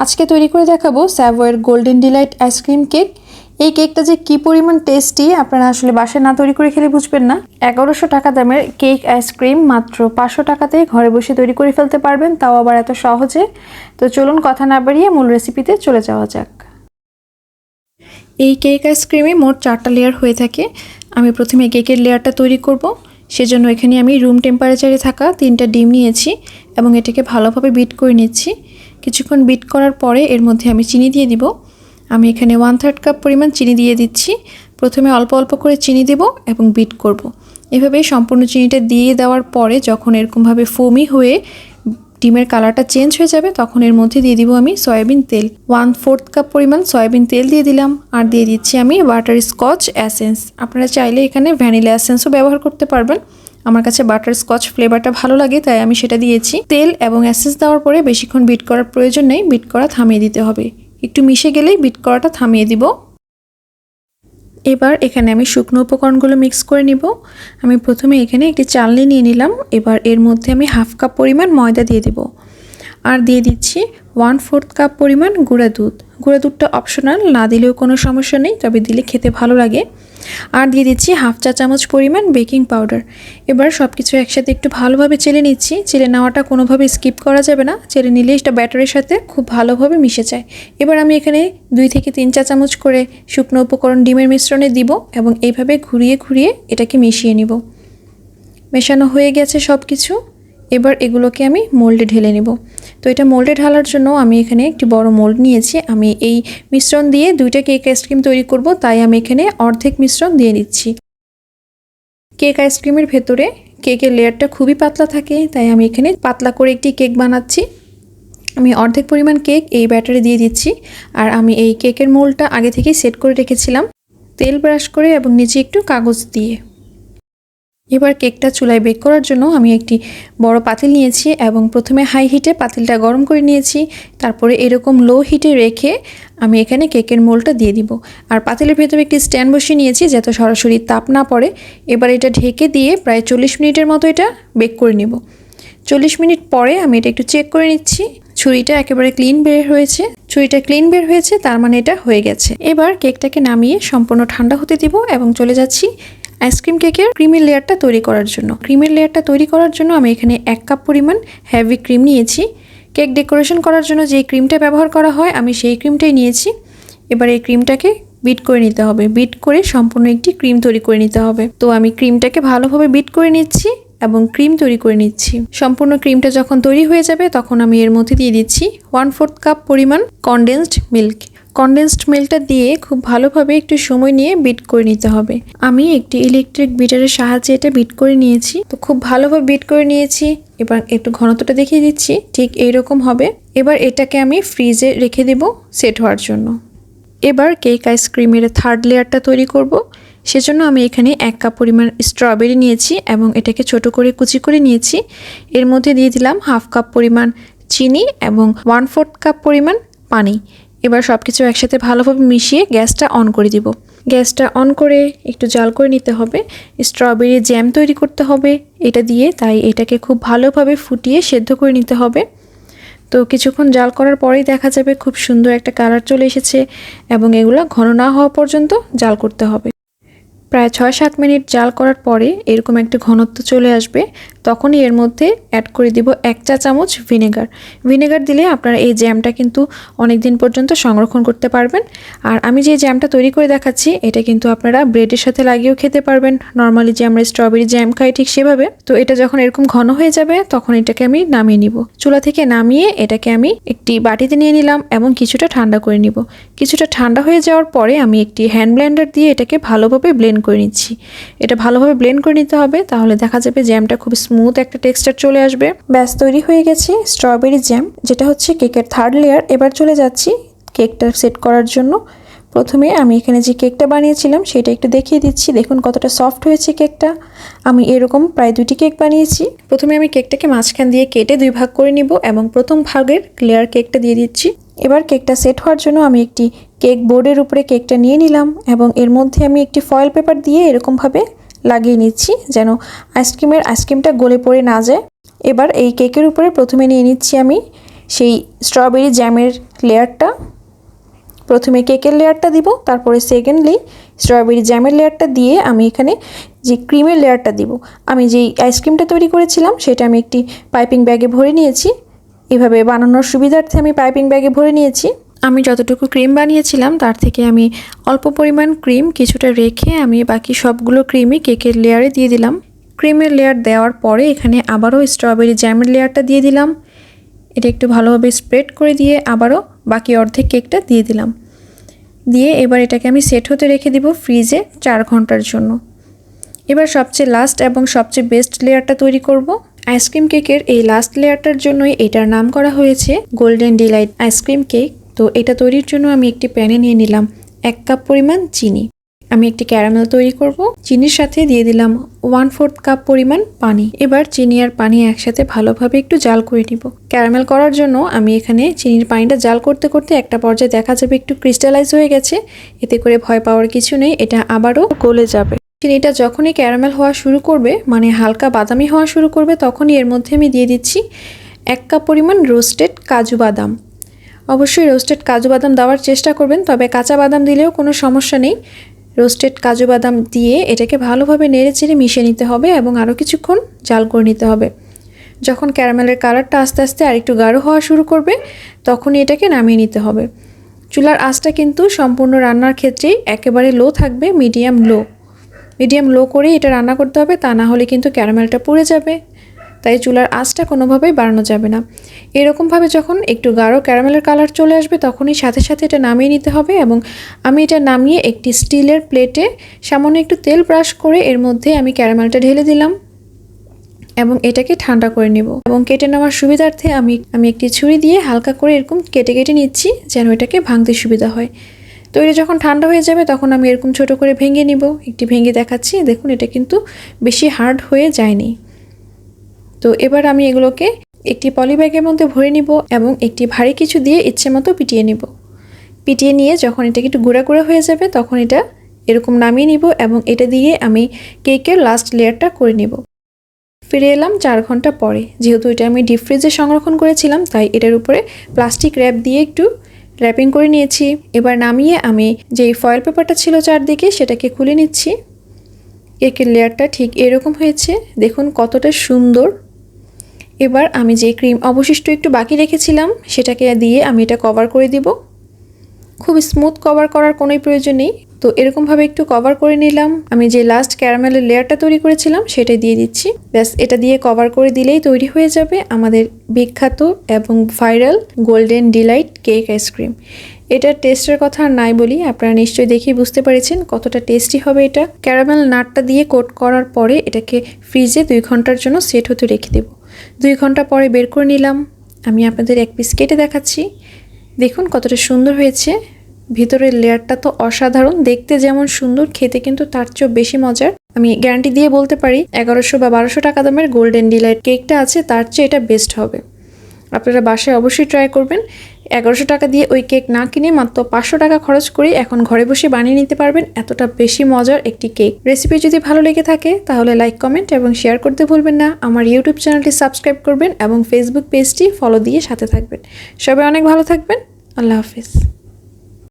আজকে তৈরি করে দেখাবো স্যাভয়ের golden delight ice cream cake. এই কেকটা যে কি পরিমাণ টেস্টি, আপনারা আসলে বাসায় না তৈরি করে খেলে বুঝবেন না। এগারোশো টাকা দামের কেক আইসক্রিম মাত্র পাঁচশো টাকাতেই ঘরে বসে তৈরি করে ফেলতে পারবেন, তাও আবার এত সহজে। তো চলুন কথা না বাড়িয়ে মূল রেসিপিতে চলে যাওয়া যাক। এই কেক আইসক্রিমে মোট চারটা লেয়ার হয়ে থাকে। আমি প্রথমে কেকের লেয়ারটা তৈরি করব। সেজন্য এখানে আমি রুম টেম্পারেচারে থাকা তিনটা ডিম নিয়েছি এবং এটাকে ভালোভাবে বিট করে নিচ্ছি। কিছুক্ষণ বিট করার পরে এর মধ্যে আমি চিনি দিয়ে দিব। আমি এখানে ওয়ান থার্ড কাপ পরিমাণ চিনি দিয়ে দিচ্ছি। প্রথমে অল্প অল্প করে চিনি দেব এবং বিট করব। এভাবে সম্পূর্ণ চিনিটা দিয়ে দেওয়ার পরে যখন এরকমভাবে ফোমি হয়ে ডিমের কালারটা চেঞ্জ হয়ে যাবে, তখন এর মধ্যে দিয়ে দিব আমি সয়াবিন তেল। ওয়ান ফোর্থ কাপ পরিমাণ সয়াবিন তেল দিয়ে দিলাম। আর দিয়ে দিচ্ছি আমি বাটার স্কচ অ্যাসেন্স আপনারা চাইলে এখানে ভ্যানিলা অ্যাসেন্সও ব্যবহার করতে পারবেন। আমার কাছে বাটার স্কচ ফ্লেভারটা ভালো লাগে, তাই আমি সেটা দিয়েছি। তেল এবং অ্যাসেস দেওয়ার পরে বেশিক্ষণ বিট করার প্রয়োজন নেই, বিট করা থামিয়ে দিতে হবে। একটু মিশে গেলেই বিট করাটা থামিয়ে দিব। এবার এখানে আমি শুকনো উপকরণগুলো মিক্স করে নিব। আমি প্রথমে এখানে একটি চালনি নিয়ে নিলাম। এবার এর মধ্যে আমি হাফ কাপ পরিমাণ ময়দা দিয়ে দেব। আর দিয়ে দিচ্ছি ওয়ান ফোর্থ কাপ পরিমাণ গুঁড়া দুধ। গুঁড়া দুধটা অপশনাল, না দিলেও কোনো সমস্যা নেই, তবে দিলে খেতে ভালো লাগে। আর দিয়ে দিচ্ছি হাফ চা চামচ পরিমাণ বেকিং পাউডার। এবার সব কিছু একসাথে একটু ভালোভাবে চেলে নিচ্ছি। চেলে নেওয়াটা কোনোভাবে স্কিপ করা যাবে না। চেলে নিলে এটা ব্যাটারের সাথে খুব ভালোভাবে মিশে যায়। এবার আমি এখানে দুই থেকে তিন চা চামচ করে শুকনো উপকরণ ডিমের মিশ্রণে দিব এবং এইভাবে ঘুরিয়ে ঘুরিয়ে এটাকে মিশিয়ে নিব। মেশানো হয়ে গেছে সব কিছু এবার এগুলোকে আমি মোল্ডে ঢেলে নেব। তো এটা মোল্ডে ঢালার জন্য আমি এখানে একটি বড় মোল্ড নিয়েছি। আমি এই মিশ্রণ দিয়ে দুইটা কেক আইসক্রিম তৈরি করব, তাই আমি এখানে অর্ধেক মিশ্রণ দিয়ে নিচ্ছি। কেক আইসক্রিমের ভেতরে কেকের লেয়ারটা খুবই পাতলা থাকে, তাই আমি এখানে পাতলা করে একটি কেক বানাচ্ছি। আমি অর্ধেক পরিমাণ কেক এই ব্যাটারে দিয়ে দিচ্ছি, আর আমি এই কেকের মোলটা আগে থেকেই সেট করে রেখেছিলাম। তেল ব্রাশ করে এবং নিচে একটু কাগজ দিয়ে। এবার কেকটা চুলায় বেক করার জন্য আমি একটি বড় পাতিল নিয়েছি এবং প্রথমে হাই হিটে পাতিলটা গরম করে নিয়েছি। তারপরে এরকম লো হিটে রেখে আমি এখানে কেকের মোলটা দিয়ে দিব। আর পাতিলের ভেতরে একটি স্ট্যান্ড বসিয়ে নিয়েছি যাতে সরাসরি তাপ না পড়ে। এবার এটা ঢেকে দিয়ে প্রায় চল্লিশ মিনিটের মতো এটা বেক করে নেব। চল্লিশ মিনিট পরে আমি এটা একটু চেক করে নিচ্ছি। ছুরিটা একেবারে ক্লিন বের হয়েছে। ছুরিটা ক্লিন বের হয়েছে, তার মানে এটা হয়ে গেছে। এবার কেকটাকে নামিয়ে সম্পূর্ণ ঠান্ডা হতে দিব এবং চলে যাচ্ছি আইসক্রিম কেকের ক্রিমের লেয়ারটা তৈরি করার জন্য। ক্রিমের লেয়ারটা তৈরি করার জন্য আমি এখানে এক কাপ পরিমাণ হ্যাভি ক্রিম নিয়েছি। কেক ডেকোরেশন করার জন্য যে ক্রিমটা ব্যবহার করা হয়, আমি সেই ক্রিমটাই নিয়েছি। এবার এই ক্রিমটাকে বিট করে নিতে হবে। বিট করে সম্পূর্ণ একটি ক্রিম তৈরি করে নিতে হবে। তো আমি ক্রিমটাকে ভালোভাবে বিট করে নিচ্ছি এবং ক্রিম তৈরি করে নিচ্ছি। সম্পূর্ণ ক্রিমটা যখন তৈরি হয়ে যাবে, তখন আমি এর মধ্যে দিয়ে দিচ্ছি ওয়ান ফোর্থ কাপ পরিমাণ কনডেন্সড মিল্ক কনডেন্সড মিল্কটা দিয়ে খুব ভালোভাবে একটু সময় নিয়ে বিট করে নিতে হবে। আমি একটি ইলেকট্রিক বিটারের সাহায্যে এটা বিট করে নিয়েছি। তো খুব ভালোভাবে বিট করে নিয়েছি, এবার একটু ঘনত্বটা দেখিয়ে দিচ্ছি, ঠিক এইরকম হবে। এবার এটাকে আমি ফ্রিজে রেখে দেব সেট হওয়ার জন্য। এবার কেক আইসক্রিমের থার্ড লেয়ারটা তৈরি করব। সেজন্য আমি এখানে এক কাপ পরিমাণ স্ট্রবেরি নিয়েছি এবং এটাকে ছোট করে কুচি করে নিয়েছি। এর মধ্যে দিয়ে দিলাম হাফ কাপ পরিমাণ চিনি এবং ওয়ান ফোর্থ কাপ পরিমাণ পানি। এবার সব কিছু একসাথে ভালোভাবে মিশিয়ে গ্যাসটা অন করে দিব। গ্যাসটা অন করে একটু জাল করে নিতে হবে। স্ট্রবেরি জ্যাম তৈরি করতে হবে। এটা দিয়ে তাই এটাকে খুব ভালোভাবে ফুটিয়ে সেদ্ধ করে নিতে হবে। তো কিছুক্ষণ জাল করার পরেই দেখা যাবে খুব সুন্দর একটা কালার চলে এসেছে এবং এগুলো ঘন না হওয়া পর্যন্ত জাল করতে হবে। প্রায় ছয় সাত মিনিট জাল করার পরে এরকম একটা ঘনত্ব চলে আসবে, তখনই এর মধ্যে অ্যাড করে দিব এক চা চামচ ভিনেগার ভিনেগার দিলে আপনারা এই জ্যামটা কিন্তু অনেক দিন পর্যন্ত সংরক্ষণ করতে পারবেন। আর আমি যে জ্যামটা তৈরি করে দেখাচ্ছি, এটা কিন্তু আপনারা ব্রেডের সাথে লাগিয়েও খেতে পারবেন। নর্মালি যে আমরা স্ট্রবেরি জ্যাম খাই ঠিক সেভাবে। তো এটা যখন এরকম ঘন হয়ে যাবে, তখন এটাকে আমি নামিয়ে নিব। চুলা থেকে নামিয়ে এটাকে আমি একটি বাটিতে নিয়ে নিলাম এবং কিছুটা ঠান্ডা করে নিব। কিছুটা ঠান্ডা হয়ে যাওয়ার পরে আমি একটি হ্যান্ড ব্লেন্ডার দিয়ে এটাকে ভালোভাবে ব্লেন্ড করে নিচ্ছি। এটা ভালোভাবে ব্লেন্ড করে নিতে হবে, তাহলে দেখা যাবে জ্যামটা খুব স্মুথ একটা টেক্সচার চলে আসবে। ব্যাস, তৈরি হয়ে গেছে স্ট্রবেরি জ্যাম যেটা হচ্ছে কেকের থার্ড লেয়ার এবার চলে যাচ্ছি কেকটা সেট করার জন্য। প্রথমে আমি এখানে যে কেকটা বানিয়েছিলাম, সেটা একটু দেখিয়ে দিচ্ছি। দেখুন কতটা সফট হয়েছে কেকটা আমি এরকম প্রায় দুটি কেক বানিয়েছি। প্রথমে আমি কেকটাকে মাঝখান দিয়ে কেটে দুই ভাগ করে নিব এবং প্রথম ভাগের লেয়ার কেকটা দিয়ে দিচ্ছি। এবার কেকটা সেট হওয়ার জন্য আমি একটি কেক বোর্ডের উপরে কেকটা নিয়ে নিলাম এবং এর মধ্যে আমি একটি ফয়েল পেপার দিয়ে এরকমভাবে লাগিয়ে নিচ্ছি যেন আইসক্রিমের আইসক্রিমটা গলে পড়ে না যায়। এবার এই কেকের উপরে প্রথমে নিয়ে নিচ্ছি আমি সেই স্ট্রবেরি জ্যামের লেয়ারটা। প্রথমে কেকের লেয়ারটা দিব, তারপরে সেকেন্ডলি স্ট্রবেরি জ্যামের লেয়ারটা দিয়ে আমি এখানে যে ক্রিমের লেয়ারটা দিব। আমি যেই আইসক্রিমটা তৈরি করেছিলাম সেটা আমি একটি পাইপিং ব্যাগে ভরে নিয়েছি। এভাবে বানানোর সুবিধার্থে আমি পাইপিং ব্যাগে ভরে নিয়েছি। আমি যতটুকু ক্রিম বানিয়েছিলাম, তার থেকে আমি অল্প পরিমাণ ক্রিম কিছুটা রেখে আমি বাকি সবগুলো ক্রিমই কেকের লেয়ারে দিয়ে দিলাম। ক্রিমের লেয়ার দেওয়ার পরে এখানে আবারও স্ট্রবেরি জ্যামের লেয়ারটা দিয়ে দিলাম। এটা একটু ভালোভাবে স্প্রেড করে দিয়ে আবারও বাকি অর্ধেক কেকটা দিয়ে দিলাম। দিয়ে এবার এটাকে আমি সেট হতে রেখে দিব ফ্রিজে চার ঘণ্টার জন্য। এবার সবচেয়ে লাস্ট এবং সবচেয়ে বেস্ট লেয়ারটা তৈরি করব। আইসক্রিম কেকের এই লাস্ট লেয়ারটার জন্যই এটার নাম করা হয়েছে গোল্ডেন ডিলাইট আইসক্রিম কেক তো এটা তৈরির জন্য আমি একটি প্যানে নিয়ে নিলাম এক কাপ পরিমাণ চিনি। আমি একটি ক্যারামেল তৈরি করব। চিনির সাথে দিয়ে দিলাম ওয়ান ফোর্থ কাপ পরিমাণ পানি। এবার চিনি আর পানি একসাথে ভালোভাবে একটু জাল করে নিব। ক্যারামেল করার জন্য আমি এখানে চিনির পানিটা জাল করতে করতে একটা পর্যায়ে দেখা যাবে একটু ক্রিস্টালাইজ হয়ে গেছে। এতে করে ভয় পাওয়ার কিছু নেই, এটা আবারও গলে যাবে। চিনিটা যখনই ক্যারামেল হওয়া শুরু করবে মানে হালকা বাদামি হওয়া শুরু করবে, তখনই এর মধ্যে আমি দিয়ে দিচ্ছি এক কাপ পরিমাণ রোস্টেড কাজু বাদাম। অবশ্যই রোস্টেড কাজু বাদাম দেওয়ার চেষ্টা করবেন, তবে কাঁচা বাদাম দিলেও কোনো সমস্যা নেই। রোস্টেড কাজু বাদাম দিয়ে এটাকে ভালোভাবে নেড়ে চেড়ে মিশিয়ে নিতে হবে এবং আরও কিছুক্ষণ জাল করে নিতে হবে। যখন ক্যারামেলের কালারটা আস্তে আস্তে আরেকটু গাঢ় হওয়া শুরু করবে, তখনই এটাকে নামিয়ে নিতে হবে। চুলার আঁচটা কিন্তু সম্পূর্ণ রান্নার ক্ষেত্রেই একেবারে লো থাকবে মিডিয়াম লো মিডিয়াম লো করে এটা রান্না করতে হবে, তা না হলে কিন্তু ক্যারামেলটা পুড়ে যাবে। তাই চুলার আঁচটা কোনোভাবেই বাড়ানো যাবে না। এরকমভাবে যখন একটু গাঢ় ক্যারামেলের কালার চলে আসবে, তখনই সাথে সাথে এটা নামিয়ে নিতে হবে এবং আমি এটা নামিয়ে একটি স্টিলের প্লেটে সামান্য একটু তেল ব্রাশ করে এর মধ্যে আমি ক্যারামেলটা ঢেলে দিলাম এবং এটাকে ঠান্ডা করে নেব এবং কেটে নেওয়ার সুবিধার্থে আমি আমি একটি ছুরি দিয়ে হালকা করে এরকম কেটে কেটে নিচ্ছি যেন এটাকে ভাঙতে সুবিধা হয়। তো এটা যখন ঠান্ডা হয়ে যাবে, তখন আমি এরকম ছোট করে ভেঙে নিব। একটি ভেঙে দেখাচ্ছি, দেখুন এটা কিন্তু বেশি হার্ড হয়ে যায়নি। তো এবার আমি এগুলোকে একটি পলিব্যাগের মধ্যে ভরে নিব এবং একটি ভারী কিছু দিয়ে ইচ্ছে মতো পিটিয়ে নিব। পিটিয়ে নিয়ে যখন এটা একটু গুঁড়া গুঁড়া হয়ে যাবে, তখন এটা এরকম নামিয়ে নিব এবং এটা দিয়ে আমি কেকের লাস্ট লেয়ারটা করে নিব। ফিরে এলাম চার ঘণ্টা পরে। যেহেতু এটা আমি ডিপ ফ্রিজে সংরক্ষণ করেছিলাম, তাই এটার উপরে প্লাস্টিক র্যাপ দিয়ে একটু র্যাপিং করে নিয়েছি। এবার নামিয়ে আমি যেই ফয়েল পেপারটা ছিল চারদিকে, সেটাকে খুলে নিচ্ছি। কেকের লেয়ারটা ঠিক এরকম হয়েছে। দেখুন কতটা সুন্দর। এবার আমি যে ক্রিম অবশিষ্ট একটু বাকি রেখেছিলাম, সেটাকে দিয়ে আমি এটা কভার করে দিব। খুব স্মুথ কভার করার কোনোই প্রয়োজন নেই। তো এরকমভাবে একটু কভার করে নিলাম। আমি যে লাস্ট ক্যারামেলের লেয়ারটা তৈরি করেছিলাম সেটা দিয়ে দিচ্ছি। ব্যাস, এটা দিয়ে কভার করে দিলেই তৈরি হয়ে যাবে আমাদের বিখ্যাত এবং viral golden delight cake ice cream এটার টেস্টের কথা আর নাই বলি, আপনারা নিশ্চয়ই দেখেই বুঝতে পেরেছেন কতটা টেস্টি হবে এটা। ক্যারামেল নাটটা দিয়ে কোট করার পরে এটাকে ফ্রিজে দুই ঘণ্টার জন্য সেট হতে রেখে দেবো। দুই ঘণ্টা পরে বের করে নিলাম। আমি আপনাদের এক পিস কেটে দেখাচ্ছি। দেখুন কতটা সুন্দর হয়েছে। ভিতরের লেয়ারটা তো অসাধারণ। দেখতে যেমন সুন্দর, খেতে কিন্তু তার চেয়েও বেশি মজার। আমি গ্যারান্টি দিয়ে বলতে পারি, এগারোশো বা বারোশো টাকা দামের গোল্ডেন ডিলাইট কেকটা আছে, তার চেয়ে এটা বেস্ট হবে। আপনারা বাসায় অবশ্যই ট্রাই করবেন। এগারোশো টাকা দিয়ে ওই কেক না কিনে মাত্র পাঁচশো টাকা খরচ করে এখন ঘরে বসে বানিয়ে নিতে পারবেন এতটা বেশি মজার একটি কেক। রেসিপি যদি ভালো লেগে থাকে, তাহলে লাইক, কমেন্ট এবং শেয়ার করতে ভুলবেন না। আমার ইউটিউব চ্যানেলটি সাবস্ক্রাইব করবেন এবং ফেসবুক পেজটি ফলো দিয়ে সাথে থাকবেন। সবাই অনেক ভালো থাকবেন। আল্লাহ হাফিজ।